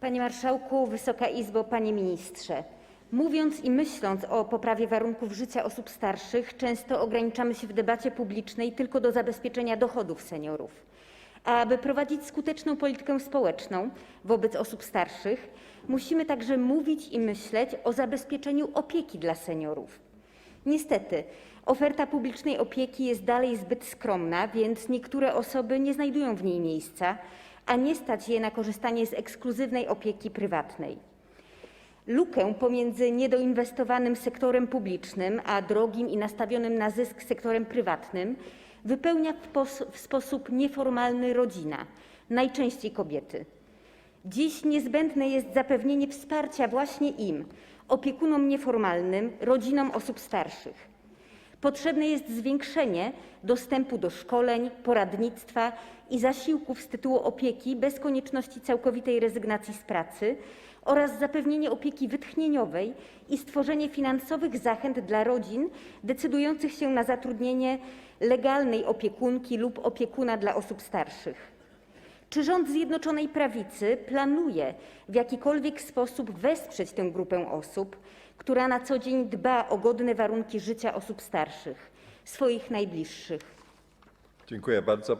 Panie Marszałku, Wysoka Izbo, Panie Ministrze! Mówiąc i myśląc o poprawie warunków życia osób starszych, często ograniczamy się w debacie publicznej tylko do zabezpieczenia dochodów seniorów. Aby prowadzić skuteczną politykę społeczną wobec osób starszych, musimy także mówić i myśleć o zabezpieczeniu opieki dla seniorów. Niestety, oferta publicznej opieki jest dalej zbyt skromna, więc niektóre osoby nie znajdują w niej miejsca, a nie stać je na korzystanie z ekskluzywnej opieki prywatnej. Lukę pomiędzy niedoinwestowanym sektorem publicznym a drogim i nastawionym na zysk sektorem prywatnym wypełnia w, w sposób nieformalny rodzina, najczęściej kobiety. Dziś niezbędne jest zapewnienie wsparcia właśnie im, opiekunom nieformalnym, rodzinom osób starszych. Potrzebne jest zwiększenie dostępu do szkoleń, poradnictwa i zasiłków z tytułu opieki bez konieczności całkowitej rezygnacji z pracy oraz zapewnienie opieki wytchnieniowej i stworzenie finansowych zachęt dla rodzin decydujących się na zatrudnienie legalnej opiekunki lub opiekuna dla osób starszych. Czy rząd Zjednoczonej Prawicy planuje w jakikolwiek sposób wesprzeć tę grupę osób, która na co dzień dba o godne warunki życia osób starszych, swoich najbliższych? Dziękuję bardzo.